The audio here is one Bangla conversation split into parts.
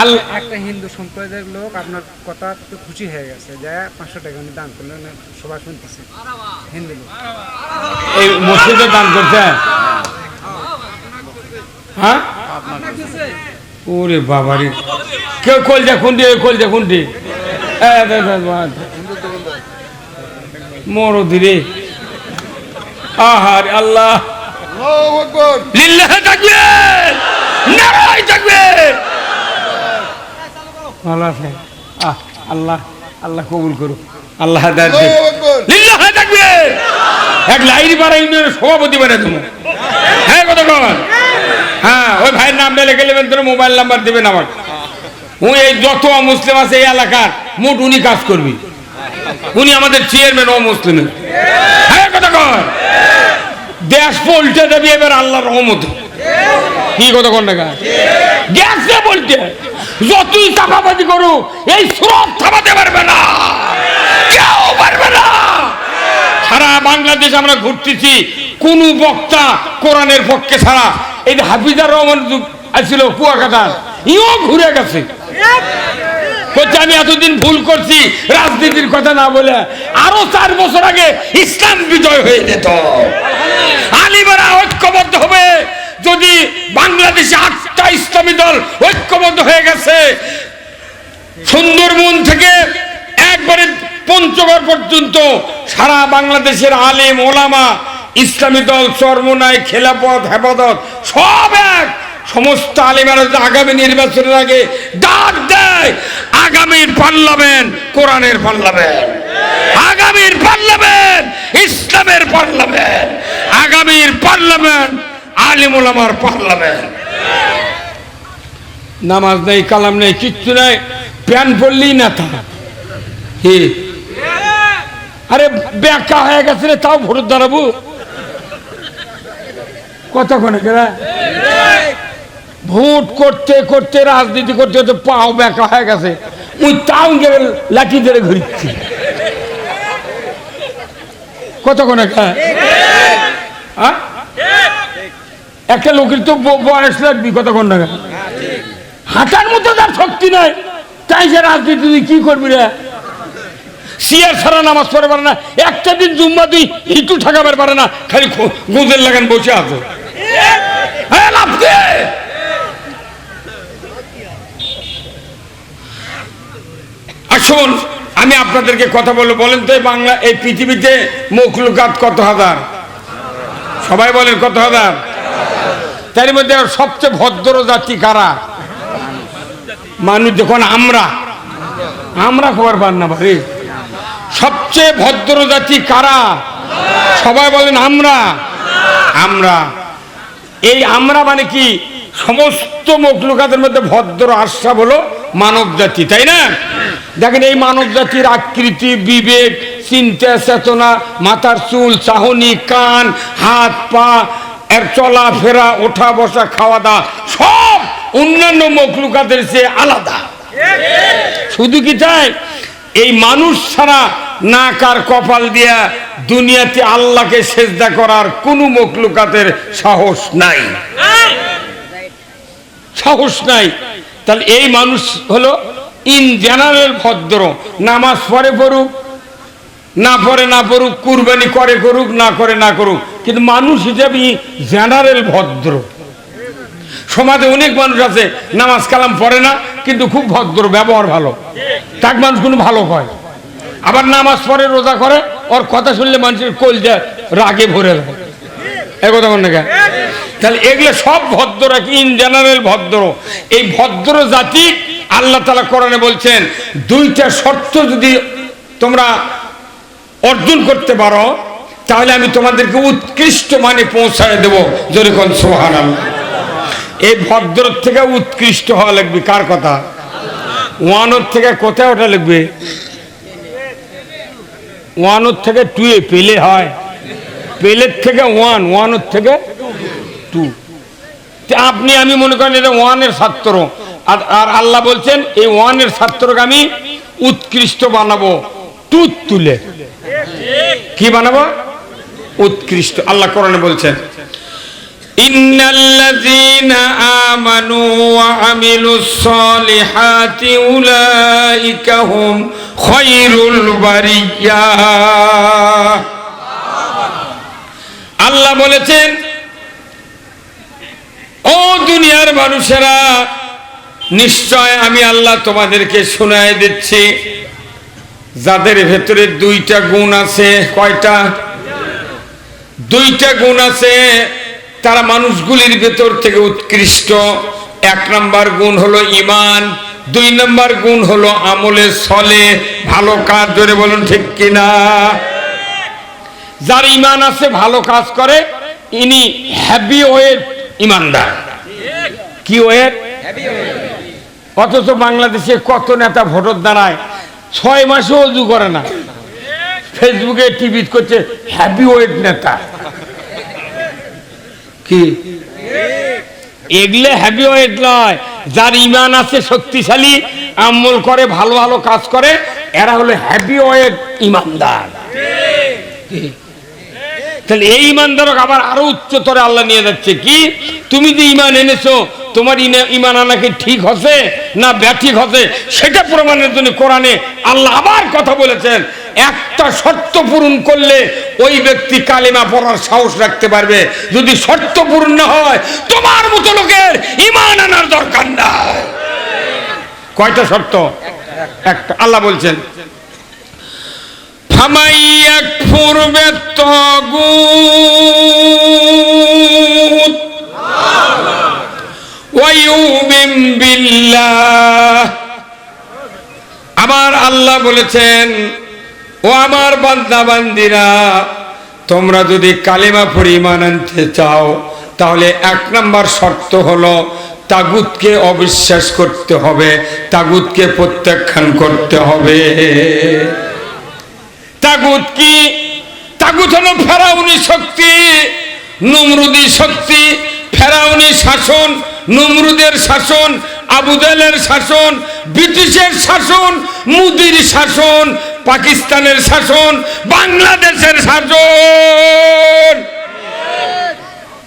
আল একটা হিন্দু সম্প্রদায়ের লোক আপনার কথা খুশি হয়ে গেছে যে পাঁচশো টাকা উনি দান করলেন সবাই শুনতেছে। হিন্দু লোক। এই মসজিদে দান করছে? হ্যাঁ? ওরে বাবারে। কেউ কলজা খুন্ডি ওই কলজা খুন্ডি। মরো ধীরে। আহার আল্লাহ। লিল্লাহ থাকবে নারায় থাকবে ভালো আছে। আহ আল্লাহ আল্লাহ কবুল করুক। আল্লাহ এক লাইন পাড়া ইউনিয়নের সভাপতি বানাই তুমি হ্যাঁ কত হ্যাঁ ওই ভাইয়ের নাম লিখে নেবেন তোর মোবাইল নাম্বার দেবেন আমার উনি এই যত মুসলিম আছে এই এলাকার মোট উনি কাজ করবি। উনি আমাদের চেয়ারম্যান ও মুসলিমের হ্যাঁ কত দেশ পল্টে দেবে এবার আল্লাহর রহমত। কি কত কোন? টাকা গ্যাসে বলতে যতই চাপাবাজি করুক, এই স্রোত থামাতে পারবে না। কেউ পারবে না। সারা বাংলাদেশ আমরা ঘুরতেছি, কোন বক্তা কোরআনের পক্ষে ছাড়া। এই হাফিজার রহমান আসছিল কুয়াকাটার, ইও ঘুরে গেছে। বলছে, আমি এতদিন ভুল করছি, রাজনীতির কথা না বলে। আরও চার বছর আগে ইসলাম বিজয় হয়ে যেত। আলিমারা ঐক্যবদ্ধ হবে। যদি বাংলাদেশে আটটা ইসলামী দল ঐক্যবদ্ধ হয়ে গেছে, সুন্দরবন থেকে একবারে পঞ্চগড় পর্যন্ত সারা বাংলাদেশের আলেম, ওলামা, ইসলামী দল চর্মনায় খেলাপথ, হেফাজত, সব এক। সমস্ত আলিমারা আগামী নির্বাচনের আগে ডাক দেয়, আগামীর পার্লামেন্ট কোরআনের পার্লামেন্ট। আগামীর পার্লামেন্ট ইসলামের পার্লামেন্ট। আগামীর পার্লামেন্ট আলিম ওলামার পার্লামেন্ট। নামাজ নেই, কালাম নেই, কিচ্ছু নেই, প্যান পড়লেই না তা। আরে ব্যাকা হয়ে গেছে রে তাও ভোট দাঁড়াবো কতক্ষণে কেরা ভোট করতে করতে, রাজনীতি করতে করতে পাও ব্যাকা হয়ে গেছে। ওই তাও গেলে লাঠি ধরে ঘুরছি। কতক্ষণে কে হ্যাঁ একটা লোকের তো বয়স লাগবি কতক্ষণ টাকা হাঁটার মতো তার শক্তি নাই। তাই সে রাজনীতি তুই কি করবি রে? সিয়ার ছাড়া নামাজ পড়ে পারে না, একটা দিন জুম্মা তুই ইটু ঠাকাবার পারে না, খালি গুজের লাগান বসে আছে। আসুন আমি আপনাদেরকে কথা বলব, বলেন তো বাংলা, এই পৃথিবীতে মখলুকাত কত হাজার? সবাই বলেন কত হাজার? তার মধ্যে সবচেয়ে ভদ্র জাতি কারা? মানুষ যখন আমরা আমরা খবর পান না ভাই। সবচেয়ে ভদ্র জাতি কারা? সবাই বলেন আমরা। আমরা। এই আমরা মানে কি? সমস্ত মখলুকাতের মধ্যে ভদ্র আশ্বাব হলো মানব জাতি, তাই না? দেখেন এই মানব জাতির আকৃতি, বিবেক, চিন্তা, চেতনা, মাথার চুল, চাহনি, কান, হাত, পা এর চলাফেরা ওঠা বসা খাওয়া দাওয়া সব অন্যান্য মখলুকাতের চেয়ে আলাদা। শুধু কি তাই? এই মানুষ ছাড়া নাকার কপাল দিয়া দুনিয়াতে আল্লাহকে সেজদা করার কোনো মকলুকাতের সাহস নাই। সাহস নাই। তাহলে এই মানুষ হলো ইন জেনারেল ভদ্র। নামাজ পরে পড়ুক, না পরে না পড়ুক, কুরবানি করে করুক, না করে না করুক। কিন্তু মানুষ হিসেবে জেনারেল ভদ্র। সমাজে অনেক মানুষ আছে, নামাজ কালাম পড়ে না, কিন্তু খুব ভদ্র, ব্যবহার ভালো। তাক মানুষ কোনো ভালো হয়। আবার নামাজ পড়ে, রোজা করে, ওর কথা শুনলে মানুষের কোল দেয় রাগে ভরে এই কথা বল না? তাহলে এগুলো সব ভদ্র ইন জেনারেল ভদ্র? এই ভদ্র জাতি, আল্লাহ তালা কোরআনে বলছেন, দুইটা শর্ত যদি তোমরা অর্জন করতে পারো তাহলে আমি তোমাদেরকে উৎকৃষ্ট মানে পৌঁছায় দেবো। যেরকম সোহান এই ভদ্র থেকে উৎকৃষ্ট হওয়া লাগবে, কার কথা? ওয়ানোর থেকে কোথায় ওটা লিখবে ওয়ানোর থেকে টুয়ে পেলে হয়। পেলের থেকে ওয়ান ওয়ানোর থেকে টু আপনি, আমি মনে করেন এটা ওয়ানের ছাত্র আর আর আল্লাহ বলছেন, এই ওয়ানের ছাত্রকে আমি উৎকৃষ্ট বানাবো। টুত তুলে। কি বানাবো? উৎকৃষ্ট আল্লাহ কোরআনে বলছেন إن الذين آمنوا وعملوا الصالحات أولئك هم خير البرية আল্লাহ বলেছেন ও দুনিয়ার মানুষেরা নিশ্চয় আমি আল্লাহ তোমাদেরকে শোনায় দিচ্ছি যাদের ভেতরে দুইটা গুণ আছে কয়টা দুইটা গুণ আছে। তারা মানুষগুলির ভেতর থেকে উৎকৃষ্ট। এক নম্বর গুণ হলো ইমান দুই নম্বর গুণ হলো আমলে সলে, ভালো কাজ ধরে বলুন ঠিক কিনা? যার ইমান আছে, ভালো কাজ করে, ইনি হ্যাপি ওয়েট ইমানদার কি ওয়েট অথচ বাংলাদেশে কত নেতা ভোটর দাঁড়ায় ছয় মাসও অজু করে না। ফেসবুকে টিভি করছে হ্যাপি ওয়েট নেতা। কি? এগুলো হ্যাপি ওয়েট নয় যার ইমান আছে শক্তিশালী, আমল করে, ভালো ভালো কাজ করে, এরা হলো হ্যাপি ওয়েট ইমানদার। তাহলে এই ইমানদারক আবার আরও উচ্চতরে আল্লাহ নিয়ে যাচ্ছে কি? তুমি যে ইমান এনেছো, তোমার ইমান আনাকে ঠিক হসে না ব্যাঠিক হসে সেটা প্রমাণের জন্য কোরআনে আল্লাহ আবার কথা বলেছেন একটা শর্ত পূরণ করলে ওই ব্যক্তি কালিমা পড়ার সাহস রাখতে পারবে। যদি শর্ত পূর্ণ না হয়, তোমার মতো লোকের ইমান আনার দরকার নাই। কয়টা শর্ত? একটা। আল্লাহ বলছেন ফামাইয়াক আমার আল্লাহ বলেছেন ও আমার বান্দা বান্দিরা তোমরা যদি কালিমা পরিমাণ আনতে চাও, তাহলে এক নম্বর শর্ত হলো তাগুতকে অবিশ্বাস করতে হবে, তাগুতকে প্রত্যাখ্যান করতে হবে। তাগুত কি? তাগুত হলো ফেরাউনি শক্তি, নমরুদি শক্তি, ফেরাউনি শাসন, নমরুদের শাসন, আবুদালের শাসন, ব্রিটিশের শাসন, মুদির শাসন পাকিস্তানের শাসন, বাংলাদেশের শাসন।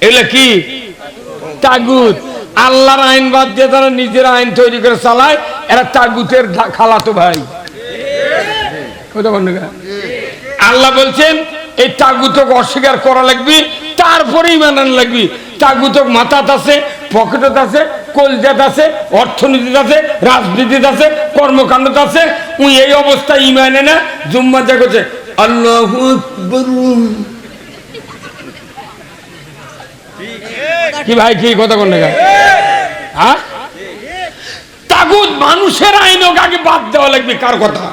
এগুলো কি? তাগুত। আল্লাহর আইন বাদ দিয়ে তারা নিজের আইন তৈরি করে চালায়, এরা তাগুতের খালাতো ভাই? আল্লাহ বলছেন, এই তাগুতক অস্বীকার করা লাগবে, তারপরেই মানান লাগবে। তাগুতক মাথাত আছে, পকেটত আছে কলজাত আছে, অর্থনীতিত আছে, রাজনীতিত আছে, কর্মকাণ্ডত আছে, উই এই অবস্থায় ইমানে না জুম্মা যা আল্লাহ কি ভাই, কি কথা কোন হ্যাঁ? তাগুত মানুষের আইনক আগে বাদ দেওয়া লাগবে? কার কথা?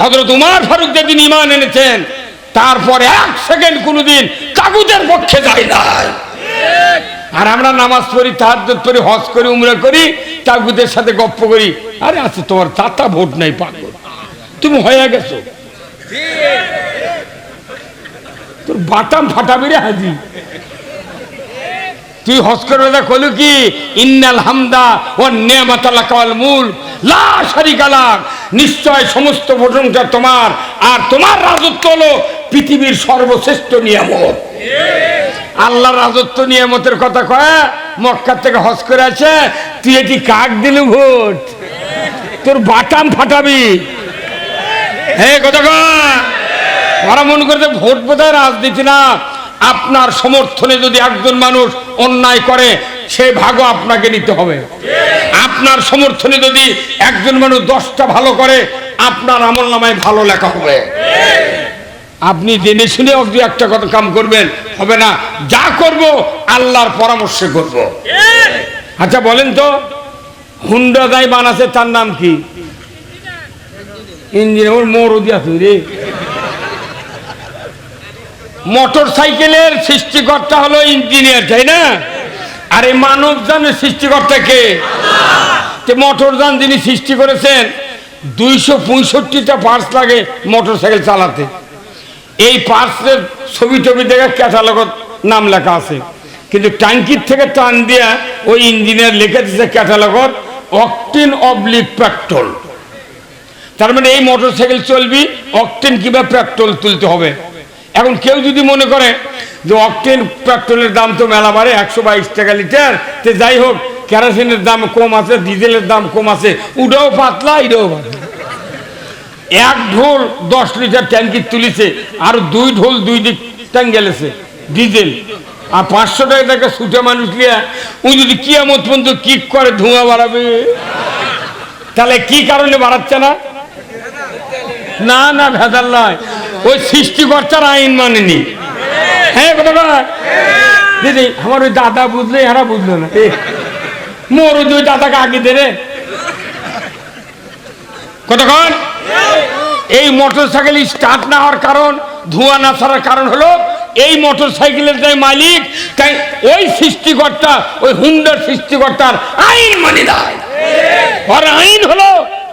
হজরত উমার ফারুক যেদিন ইমান এনেছেন, তারপরে এক সেকেন্ড কোনোদিন তাগুতের পক্ষে যায় নাই। আর আমরা নামাজ পড়ি, তাহাজ্জুদ পড়ি হজ করি, উমরা করি তাগুতের সাথে গপ্প করি। আরে আছে তোমার তাতা ভোট নাই, পাগল। তুমি হয়ে গেছো। তোর বাটাম ফাটাবি রে হাজি। তুই হজ করে ওটা কলু কি? ইন্নাল হামদা ও নেমাতালা মূল লা শারিকা লাক নিশ্চয় সমস্ত প্রশংসা তোমার। আর তোমার রাজত্ব হলো পৃথিবীর সর্বশ্রেষ্ঠ নিয়ামত। আল্লাহর রাজত্ব নিয়ামতের কথা কয় মক্কা থেকে হজ করে আছে তুই এটি কাক দিলু ভোট? তোর বাটাম ফাটাবি। হে কথা ওরা মনে করতে ভোট বোধহয় রাজনীতি না, আপনার সমর্থনে যদি একজন মানুষ অন্যায় করে, সে ভাগও আপনাকে নিতে হবে। আপনার সমর্থনে যদি একজন মানুষ দশটা ভালো করে, আপনার আমল নামায় ভালো লেখা হবে। আপনি জেনে শুনে অব্দি একটা কথা কাম করবেন, হবে না। যা করব, আল্লাহর পরামর্শে করব। আচ্ছা বলেন তো, হুন্ডা দাই বানাছে, তার নাম কি? ইঞ্জিনিয়ার মোর দিয়া তুই রে। মোটর সাইকেলের সৃষ্টিকর্তা হলো ইঞ্জিনিয়ার, তাই না? আর এই মানব যানের সৃষ্টিকর্তা কে? মোটর যান যিনি সৃষ্টি করেছেন, দুইশো পঁয়ষট্টিটা পার্টস লাগে মোটর সাইকেল চালাতে। এই পার্টসের ছবি টবি দেখে ক্যাটালগত নাম লেখা আছে। কিন্তু ট্যাঙ্কির থেকে টান দিয়া ওই ইঞ্জিনিয়ার লিখে দিচ্ছে ক্যাটালগত অকটিন অবলিক পেট্রোল। তার মানে এই মোটর সাইকেল চলবি, অকটেন কিংবা পেট্রোল তুলতে হবে? এখন কেউ যদি মনে করে যে অকটেন পেট্রোলের দাম তো মেলা বাড়ে, একশো বাইশ টাকা লিটার, তো যাই হোক, কেরোসিনের দাম কম আছে, ডিজেলের দাম কম আছে, উডাও পাতলা এটাও পাতলা। এক ঢোল দশ লিটার ট্যাঙ্কি তুলিছে আর দুই ঢোল দুই দিক ট্যাঙ্ক গেলেছে ডিজেল। আর পাঁচশো টাকা টাকা ছুটে মানুষ লিয়া উনি যদি কিয়ামত পর্যন্ত কিক করে ধোঁয়া বাড়াবে, তাহলে কি কারণে বাড়াচ্ছে না? না না, ভেজাল নয়। ওই সৃষ্টিকর্তার আইন মানেনি। হ্যাঁ দিদি, আমার ওই দাদা বুঝলে, এরা বুঝলো না। মোর ওই দাদাকে আগে দে রে। কতক্ষণ এই মোটর সাইকেল স্টার্ট না হওয়ার কারণ, ধোঁয়া না ছাড়ার কারণ হলো এই মোটর সাইকেলের যে মালিক, তাই ওই সৃষ্টিকর্তা, ওই হুন্ডার সৃষ্টিকর্তার আইন মানে দেয়। আর আইন হলো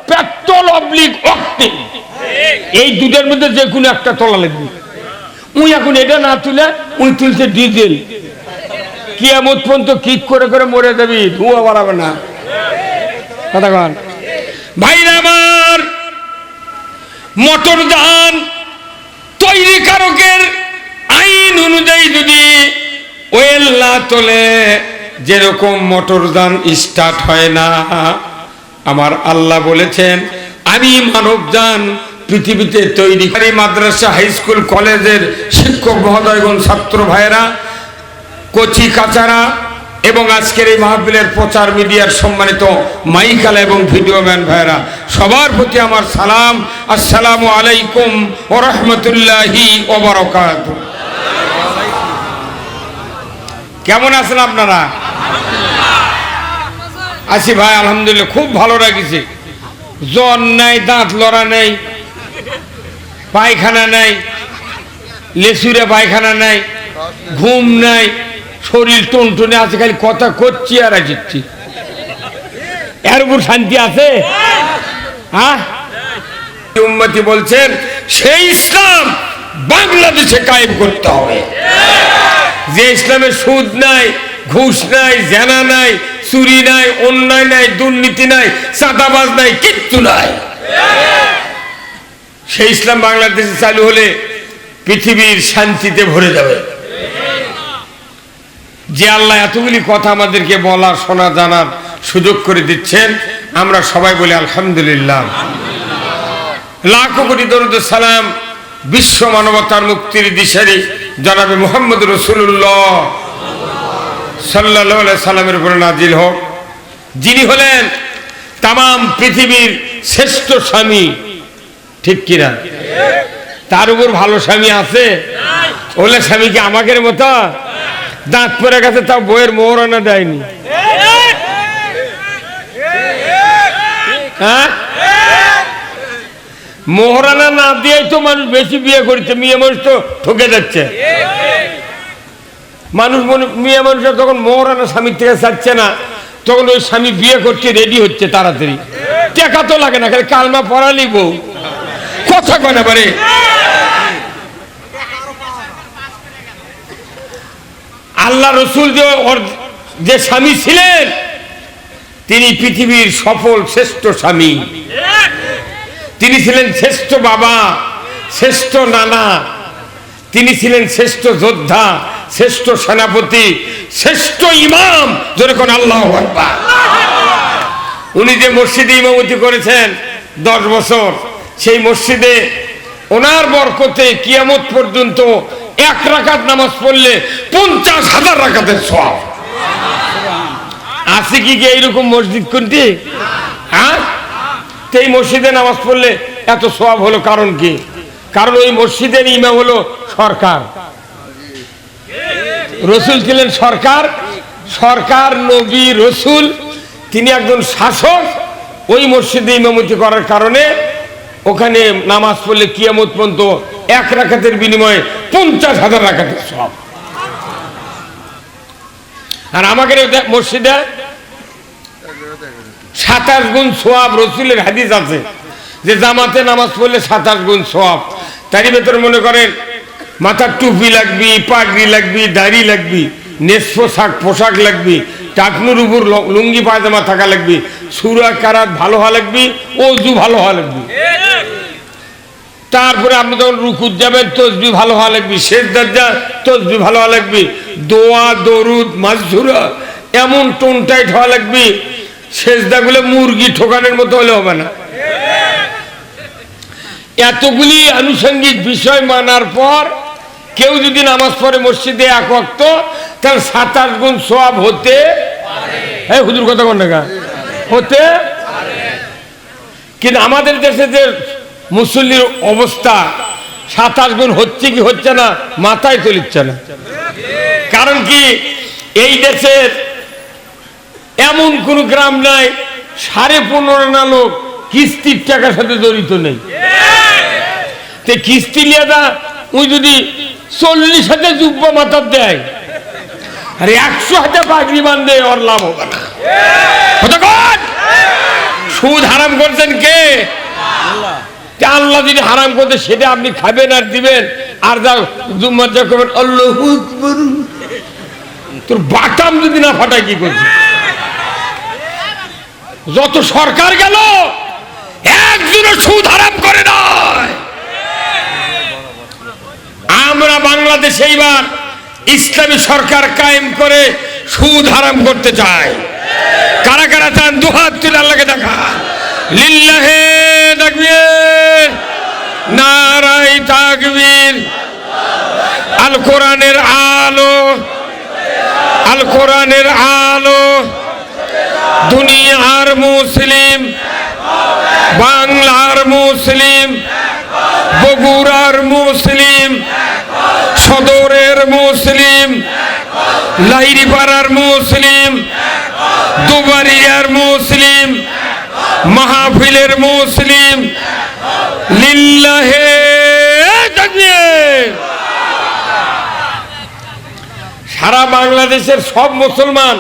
পেট্রোল অবলিক অক্টেন এই দুটোর মধ্যে যে কোনো একটা তোলা লাগবে। উই এখন এটা না তুলে, উই তুলছে ডিজেল কিয়ামত পর্যন্ত কিক করে করে মরে যাবি, ধোঁয়া বাড়াবে না। কথা ভাইরা আমার মোটর যান তৈরি কারকের আইন অনুযায়ী যদি ওয়েল না তোলে যেরকম মোটর যান স্টার্ট হয় না। আমার আল্লাহ বলেছেন, আমি মানব যান পৃথিবীতে তৈরি করি মাদ্রাসা হাই স্কুল কলেজের শিক্ষক, মহোদয়গণ, ছাত্র ভাইয়েরা, কচি কাচারা এবং আজকের এই মাহফিলের প্রচার মিডিয়ার সম্মানিত মাইকালা এবং ভিডিও ম্যান ভাইরা সবার প্রতি আমার সালাম। আসসালামু আলাইকুম ও রহমতুল্লাহি ওবরকাত কেমন আছেন আপনারা? আছি ভাই, আলহামদুলিল্লাহ, খুব ভালো লাগিছে। জ্বর নাই, দাঁত লড়া নেই, পায়খানা নাই, লেসুরে পায়খানা নাই, ঘুম নাই শরীর টনটনে আছে, খালি কথা করছি আর আসছি। এর উপর শান্তি আছে? হ্যাঁ? উম্মতি বলছেন, সেই ইসলাম বাংলাদেশে কায়েম করতে হবে। যে ইসলামের সুদ নাই, ঘুষ নাই, জেনা নাই, চুরি নাই, অন্যায় নাই, দুর্নীতি নাই, চাঁদাবাজ নাই, কিচ্ছু নাই। সেই ইসলাম বাংলাদেশে চালু হলে পৃথিবীর শান্তিতে ভরে যাবে। যে আল্লাহ এতগুলি কথা আমাদেরকে বলার, শোনা, জানার সুযোগ করে দিচ্ছেন, আমরা সবাই বলি আলহামদুলিল্লাহ। লাখো কোটি দরুদ সালাম বিশ্ব মানবতার মুক্তির দিশারি জনাবে মোহাম্মদ রসুল্লাহ সাল্লাহ সাল্লামের উপরে নাজিল হোক। যিনি হলেন তাম পৃথিবীর শ্রেষ্ঠ স্বামী। ঠিক কিনা তার উপর ভালো স্বামী আছে? ওলে স্বামী কি আমাদের মতো? দাঁত পরে গেছে, তাও বইয়ের মোহরানা দেয়নি। হ্যাঁ? মোহরানা না দিয়েই তো মানুষ বেশি বিয়ে করছে, মেয়ে মানুষ তো ঠকে যাচ্ছে। মানুষ মনে, মেয়ে মানুষের তখন মোহরানা স্বামীর থেকে চাচ্ছে না, তখন ওই স্বামী বিয়ে করছে রেডি হচ্ছে তাড়াতাড়ি। টেকা তো লাগে না, খালি কালমা পড়ালি বউ। কথা কনে পারে আল্লাহ রসুল যে ওর যে স্বামী ছিলেন, তিনি পৃথিবীর সফল শ্রেষ্ঠ স্বামী। তিনি ছিলেন শ্রেষ্ঠ বাবা, শ্রেষ্ঠ নানা। তিনি ছিলেন শ্রেষ্ঠ যোদ্ধা, শ্রেষ্ঠ সেনাপতি, শ্রেষ্ঠ ইমাম। যেরকম আল্লাহ উনি যে মসজিদে ইমামতি করেছেন দশ বছর, সেই মসজিদে ওনার বরকতে কিয়ামত পর্যন্ত এক রাকাত নামাজ পড়লে পঞ্চাশ হাজার রাকাতের সব আছে কি কি এইরকম মসজিদ কোনটি? হ্যাঁ? তো এই মসজিদে নামাজ পড়লে এত সব হলো কারণ কি? কারণ ওই মসজিদের ইমাম হলো সরকার। রসুল ছিলেন সরকার। সরকার, নবী, রসুল, তিনি একজন শাসক। ওই মসজিদে ইমামতি করার কারণে ওখানে নামাজ পড়লে কিয়ামত পর্যন্ত এক রাখাতের বিনিময়ে পঞ্চাশ হাজার রাখাতের সব আর দে- মসজিদে সাতাশ গুণ সোয়াব রসুলের হাদিস আছে। যে জামাতে নামাজ পড়লে সাতাশ গুণ সোয়াব তারই ভেতর মনে করেন মাথার টুপি লাগবি, পাগড়ি লাগবি, দাড়ি লাগবি নেস পোশাক পোশাক লাগবি, টাকনুর উপর লুঙ্গি, পায়জামা থাকা লাগবি, সুরা, কারাত ভালো হওয়া লাগবি, অজু ভালো হওয়া লাগবি। তারপরে আপনি যখন রুকুত যাবেন, তসবি ভালো হওয়া লাগবে শেষ দরজা তসবি ভালো হওয়া লাগবে, দোয়া, দরুদ মাছধুরা এমন টোন টাইট হওয়া লাগবে শেষদাগুলো মুরগি ঠোকানোর মতো হলে হবে না। এতগুলি আনুষঙ্গিক বিষয় মানার পর, কেউ যদি নামাজ পড়ে মসজিদে এক ওয়াক্ত, তাহলে সাতাশ গুণ সব হতে হ্যাঁ হুজুর কথা কোন? হতে কিন্তু আমাদের দেশে যে মুসল্লির অবস্থা সাতাশ গুণ হচ্ছে কি হচ্ছে না, মাথায় তুলিচ্ছে না। কারণ কি, এই দেশের এমন কোন গ্রাম নাই, সাড়ে পনেরো না লোক কিস্তির টাকার সাথে জড়িত নেই। তে কিস্তি নিয়ে দা ওই যদি চল্লিশ হাজার যুব্য মাথার দেয়, আর একশো হাজার পাগড়ি বান্ধে, ওর লাভ হবে না? সুদ হারাম করছেন কে? তে আল্লাহ যদি হারাম করতে সেটা আপনি খাবেন আর দিবেন। আর তোর বাটাম যদি না ফাটায় কি করছে যত সরকার গেল, একজনও সুদ হারাম করে নয় আমরা বাংলাদেশে এইবার ইসলামী সরকার কায়েম করে সুদ হারাম করতে চাই। কারা কারা চান? দুহাত তুলে আল্লাহকে দেখা। লিল্লাহে তাকবীর। নারাই তাকবীর। আল কোরআনের আলো। আল কোরআনের আলো। দুনিয়ার মুসলিম। বাংলার মুসলিম। বগুড়ার মুসলিম। সদরের মুসলিম। লাইরিপাড়ার মুসলিম। দুবারিয়ার মুসলিম। মাহফিলের মুসলিম লিল্লাহে সারা বাংলাদেশের সব মুসলমান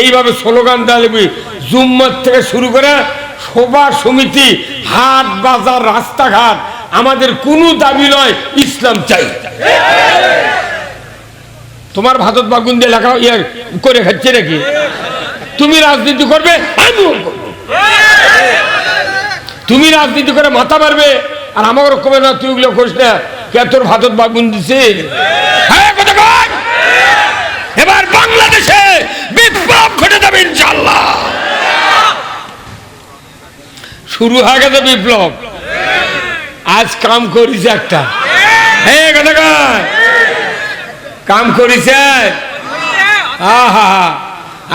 এইভাবে স্লোগান দাঁড়াবি জুম্মার থেকে শুরু করে সভা সমিতি, হাট বাজার, রাস্তাঘাট, আমাদের কোনো দাবি নয়, ইসলাম চাই। তোমার ভারত বাগুন দিয়ে লেখা ইয়ে করে খাচ্ছে নাকি? তুমি রাজনীতি করবে, আমিও করব। তুমি রাজনীতি করে মাথা মারবে, আর আমার কবে না, তুই ওগুলো করিস না। কে তোর ভারত বাগুন দিছে? হ্যাঁ এবার বাংলাদেশে বিপ্লব ঘটে যাবে ইনশাল্লাহ শুরু হয়ে গেছে বিপ্লব। আজ কাম করিস একটা। হ্যাঁ? কাম করিছে?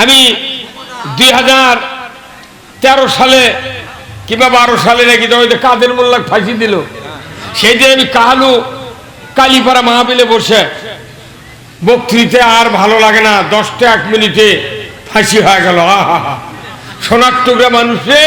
আমি দুই হাজার তেরো সালে কিংবা বারো সালে নাকি তো ওই কাদের মোল্লাক ফাঁসি দিল? সেই দিন আমি কালু কালীপাড়া মাহাবিলে বসে বক্তৃতে আর ভালো লাগে না, দশটা এক মিনিটে ফাঁসি হয়ে গেল, আহা সোনার টুকরা মানুষে